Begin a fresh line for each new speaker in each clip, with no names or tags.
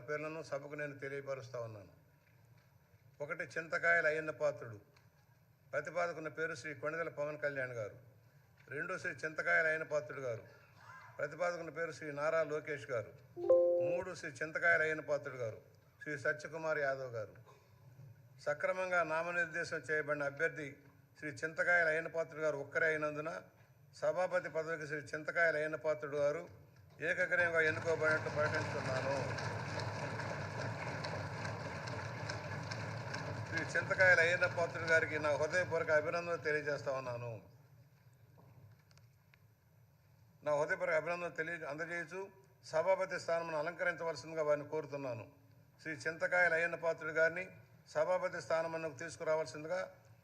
పాత్రల పేర్లను సభకు నేను తెలియపరుస్తూ ఉన్నాను. ఒకటి చింతకాయల అయ్యన్న పాత్రుడు. ప్రతిపాదకున్న పేరు శ్రీ కొండదల పవన్ కళ్యాణ్ గారు. రెండు శ్రీ చింతకాయల అయ్యన పాత్రుడు గారు. ప్రతిపాదకున్న పేరు శ్రీ నారా లోకేష్ గారు. మూడు శ్రీ చింతకాయల అయ్యన పాత్రుడు గారు. శ్రీ సత్యకుమార్ యాదవ్ గారు. సక్రమంగా నామనిర్దేశం చేయబడిన అభ్యర్థి శ్రీ చింతకాయల అయ్యన పాత్రుడు గారు ఒక్కరే అయినందున సభాపతి పదవికి శ్రీ చింతకాయల అయ్యన పాత్రుడు గారు ఏకగ్రయంగా ఎన్నుకోబడినట్టు ప్రకటిస్తున్నాను. శ్రీ చింతకాయల అయ్యన్న పాత్రుడు గారికి నా హృదయపూర్వక అభినందనలు తెలియజేస్తా ఉన్నాను. నా హృదయపూర్వక అభినందనలు తెలియ అందజేయచ్చు సభాపతి స్థానం అలంకరించవలసిందిగా వారిని కోరుతున్నాను. శ్రీ చింతకాయల అయ్యన్న పాత్రుడు గారిని సభాపతి స్థానమునకు తీసుకురావాల్సిందిగా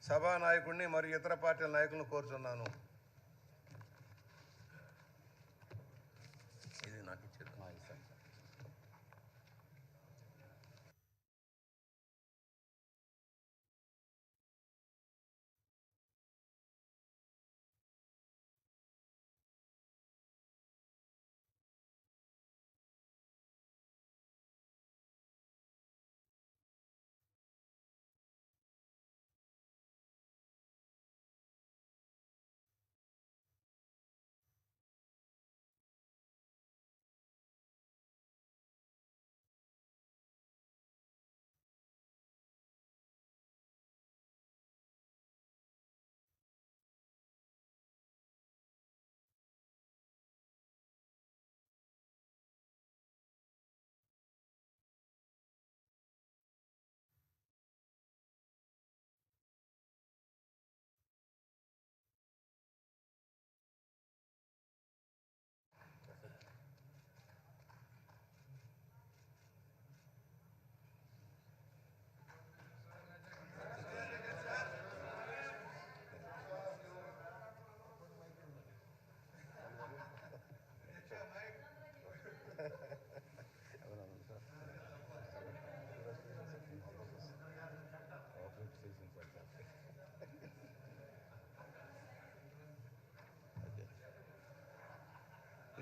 సభా నాయకుడిని మరియు ఇతర పార్టీల నాయకులను కోరుతున్నాను